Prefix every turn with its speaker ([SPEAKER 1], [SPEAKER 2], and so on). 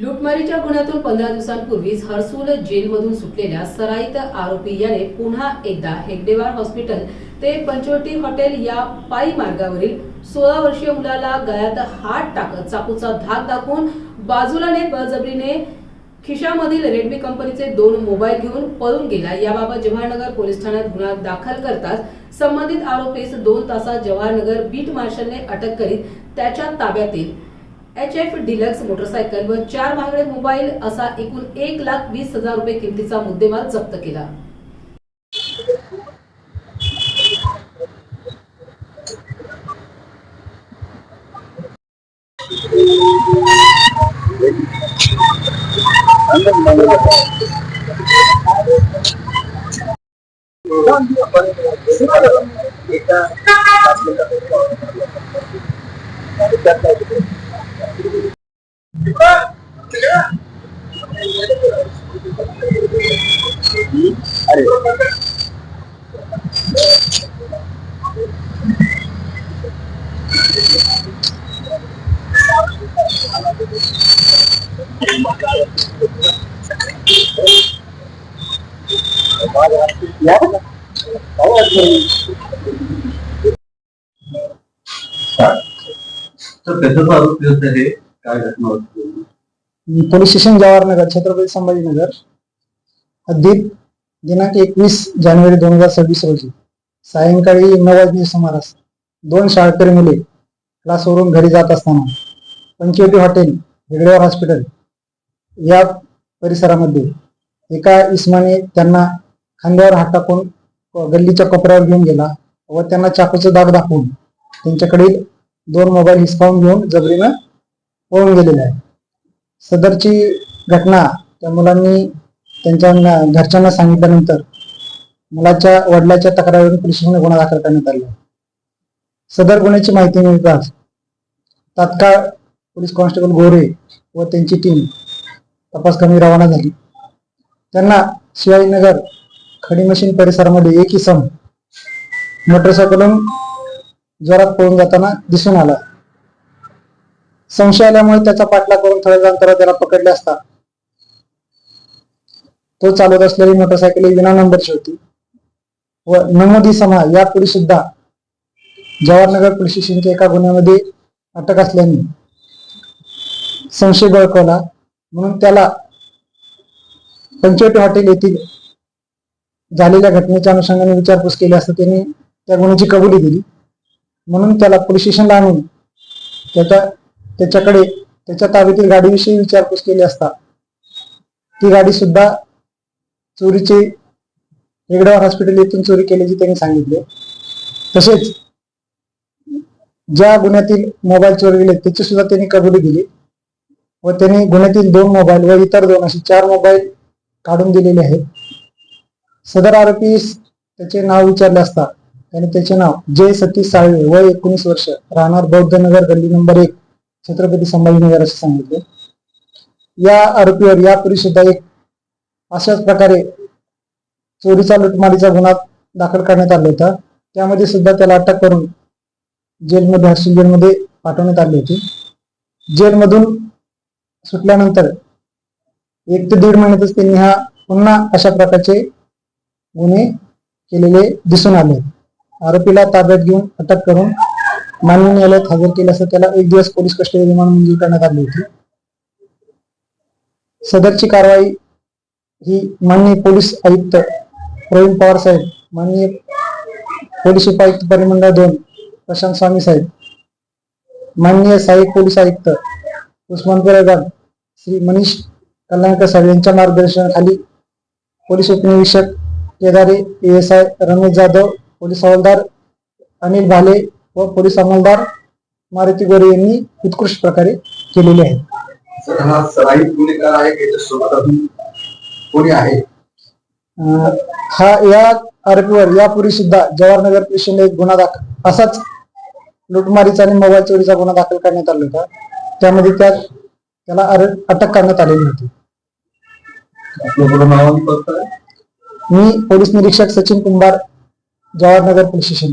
[SPEAKER 1] लुटमारीच्या गुन्ह्यातून पंधरा दिवसांपूर्वीच हर्सूल जेलमधून सुटलेल्या सराईत आरोपी याने पुन्हा एकदा हेगडेवार हॉस्पिटल ते पंचवटी हॉटेल या पायी मार्गावरील सोळा वर्षीय मुलाला गळ्यात हात टाकत चाकूचा धाक दाखवून बाजूला नेत बळजबरीने खिशामधील रेडमी कंपनीचे दोन मोबाईल घेऊन पळून गेला. याबाबत जवाहरनगर पोलीस ठाण्यात गुन्हा दाखल करताच संबंधित आरोपीस दोन तासात जवाहरनगर बीट मार्शलने अटक करीत त्याच्या ताब्यातील एच एफ डिलक्स मोटरसायकल व चार महागडे मोबाईल असा एकूण एक लाख वीस हजार रुपये किमतीचा मुद्देमाल जप्त केला
[SPEAKER 2] तर त्याचा आरोप होत आहे काय घटना होती
[SPEAKER 3] पोलीस स्टेशन जवाहरनगर छत्रपती संभाजीनगर. हद्दीत दिनांक एकवीस जानेवारी दोन हजार सव्वीस रोजी सायंकाळी नऊ वाजने सुमारास दोन शाळकरी मुले क्लासवरून घरी जात असताना पंचवटी हॉटेल हेगडेवार हॉस्पिटल या परिसरामध्ये एका इसमाने त्यांना खांद्यावर हात टाकून गल्लीच्या कोपऱ्यावर घेऊन गेला व त्यांना चाकूचा दाग दाखवून त्यांच्याकडील दोन मोबाईल हिसकावून घेऊन जबरीनं पळून गेलेले आहे सदरची घटना त्या मुलांनी त्यांच्या घरच्यांना सांगितल्यानंतर मुलाच्या वडिलाच्या तक्रारीवरून पोलिसांनी गुन्हा दाखल करण्यात आला. सदर गुन्ह्याची माहिती मिळताच तात्काळ पोलीस कॉन्स्टेबल गोरे व त्यांची टीम तपास कमी रवाना झाली. त्यांना शिवाजीनगर खडी मशीन परिसरामध्ये एक इसम मोटरसायकलून जोरात पळून जाताना दिसून आला. संशय आल्यामुळे त्याचा पाठलाग करून थोड्या अंतरावर त्याला पकडले असता. तो चालवत असलेली मोटरसायकल ही विना नंबरची होती. व नमोदी समा यापूर्वी सुद्धा जवाहरनगर पोलीस स्टेशनच्या एका गुन्ह्यामध्ये अटक असल्याने संशय बळकवला. म्हणून त्याला पंचवटी हॉटेल येथील झालेल्या घटनेच्या अनुषंगाने विचारपूस केली असता त्यांनी त्या गुन्ह्याची कबुली दिली. म्हणून त्याला पोलीस स्टेशनला आणून त्याच्या त्याच्याकडे त्याच्या ताब्यातील गाडीविषयी विचारपूस केली असता. ती गाडी सुद्धा चोरीची हेगडावर हॉस्पिटल येथून चोरी केल्याची त्यांनी सांगितले. तसेच ज्या गुन्ह्यातील मोबाईल चोरी गेले त्याची सुद्धा त्यांनी कबुली दिली व त्यांनी गुन्ह्यातील दोन मोबाईल व इतर दोन असे चार मोबाईल काढून दिलेले आहेत. सदर आरोपीस त्याचे नाव विचारले असता त्याने त्याचे नाव जय सतीश साळवे वय एकोणीस वर्ष राहणार बौद्ध नगर गल्ली नंबर एक छत्रपती संभाजीनगर असे सांगितले. या आरोपीवर यापूर्वी सुद्धा एक अशाच प्रकारे चोरीचा लुटमारीचा गुन्हा दाखल करण्यात आला होता. त्यामध्ये सुद्धा त्याला अटक करून जेलमध्ये हॉस्टेल जेलमध्ये पाठवण्यात आली होती. जेलमधून सुटल्यानंतर एक ते दीड महिन्यातच त्यांनी हा पुन्हा अशा प्रकारचे गुन्हे केलेले दिसून आले. आरोपीला ताब्यात घेऊन अटक करून मानवी न्यायालयात हजर केले असता त्याला एक दिवस पोलीस कस्टडी रिमांड मंजूर करण्यात आली होती. सदरची कारवाई ही माननीय पोलीस आयुक्त प्रवीण पवार साहेब माननीय पोलीस उपायुक्त परिमंडळ दोन प्रशांत स्वामी साहेब माननीय सहाय्यक पोलीस आयुक्त उस्मानपूर गाव श्री मनीष कल्याणकर साहेब यांच्या मार्गदर्शनाखाली पोलीस उपनिरीक्षक Kedare S I Ramesh Jadhav police हवालदार अनिल भाले व पोलीस अंमलदार मारुती गोरे यांनी उत्कृष्ट प्रकारे केलेले आहे
[SPEAKER 2] तर हा सराईत गुन्हेगार आहे कोणी
[SPEAKER 3] हा या आरोपीवर यापूर्वी सुद्धा जवाहरनगर स्टेशनला एक गुन्हा दाखल असाच लुटमारीचा आणि मोबाईल चोरीचा गुन्हा दाखल करण्यात आला होता. त्यामध्ये त्या त्याला अटक करण्यात आलेली होती. मी पोलीस निरीक्षक सचिन कुंभार जवाहरनगर पोलीस स्टेशन.